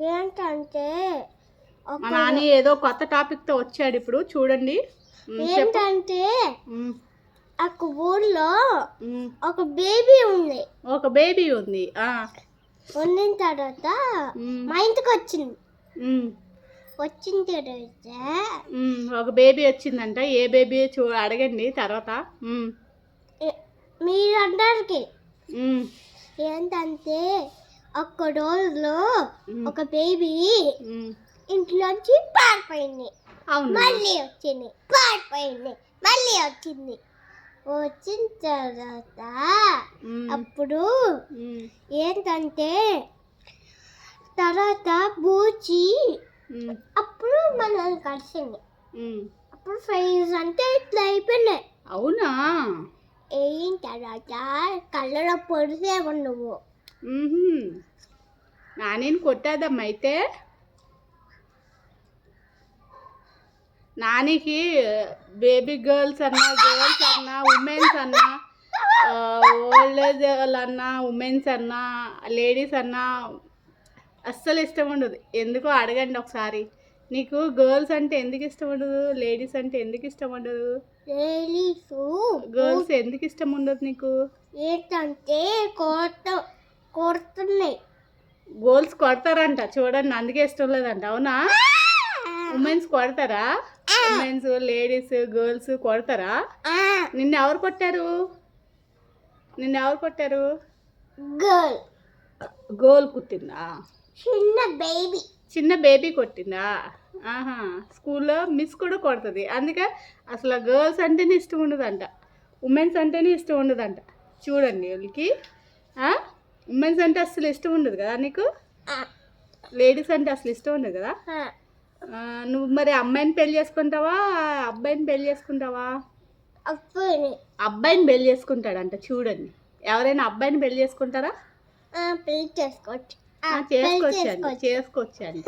ఏంటంటే మా నాని ఏదో కొత్త టాపిక్తో వచ్చాడు ఇప్పుడు చూడండి. ఏంటంటే ఒక ఊర్లో. ఒక బేబీ ఉంది. ఒక బేబీ ఉంది. ఆ వండిన తర్వాత మా ఇంటికి వచ్చింది. వచ్చిన తర్వాత ఒక బేబీ వచ్చిందంట. ఏ బేబీ చూ అడగండి తర్వాత. మీరందరికి ఏంటంటే ఒక్క రోజులో ఒక బేబీ. ఇంట్లోంచి పారిపోయింది. మళ్ళీ వచ్చింది. పారిపోయింది. మళ్ళీ వచ్చింది. వచ్చిన తర్వాత అప్పుడు ఏంటంటే తర్వాత బూచి అప్పుడు మనల్ని కలిసింది. అప్పుడు ఫ్రైజ్ అంటే ఇట్లా అయిపోయినాయి. అవునా? అయిన తర్వాత కళ్ళలో పొడిసేవు నువ్వు. నానేని కొట్టేదమ్మా అయితే. నానికి బేబీ గర్ల్స్ అన్నా గర్ల్స్ అన్నా ఉమెన్స్ అన్నా ఓల్డ్ ఏజ్ అన్నా ఉమెన్స్ అన్నా లేడీస్ అన్నా అస్సలు ఇష్టం ఉండదు. ఎందుకో అడగండి ఒకసారి. నీకు గర్ల్స్ అంటే ఎందుకు ఇష్టం ఉండదు? లేడీస్ అంటే ఎందుకు ఇష్టం ఉండదు? గర్ల్స్ ఎందుకు ఇష్టం ఉండదు నీకు? ఏంటంటే కొత్త కొడుతున్నాయి. గోల్స్ కొడతారంట. చూడండి అందుకే ఇష్టం లేదంట. అవునా? ఉమెన్స్ కొడతారా? ఉమెన్స్ లేడీస్ గర్ల్స్ కొడతారా? నిన్ను ఎవరు కొట్టారు? నిన్ను ఎవరు కొట్టారు? గర్ల్. గోల్ కుట్టిందా? చిన్న బేబీ. చిన్న బేబీ కొట్టిందా? ఆహా. స్కూల్లో మిస్ కూడా కొడుతుంది. అందుకే అసలు గర్ల్స్ అంటేనే ఇష్టం ఉండదంట. ఉమెన్స్ అంటేనే ఇష్టం ఉండదంట. చూడండి వీళ్ళకి. ఉమెన్స్ అంటే అసలు ఇష్టం ఉండదు కదా నీకు? లేడీస్ అంటే అసలు ఇష్టం ఉండదు కదా? నువ్వు మరి అమ్మాయిని పెళ్ళి చేసుకుంటావా అబ్బాయిని పెళ్ళి చేసుకుంటావా? అబ్బాయిని. పెళ్ళి చేసుకుంటాడంట చూడండి. ఎవరైనా అబ్బాయిని పెళ్ళి చేసుకుంటారా? పెళ్ళి చేసుకోవచ్చు. చేసుకోవచ్చండి చేసుకోవచ్చు. చేసుకోవచ్చండి.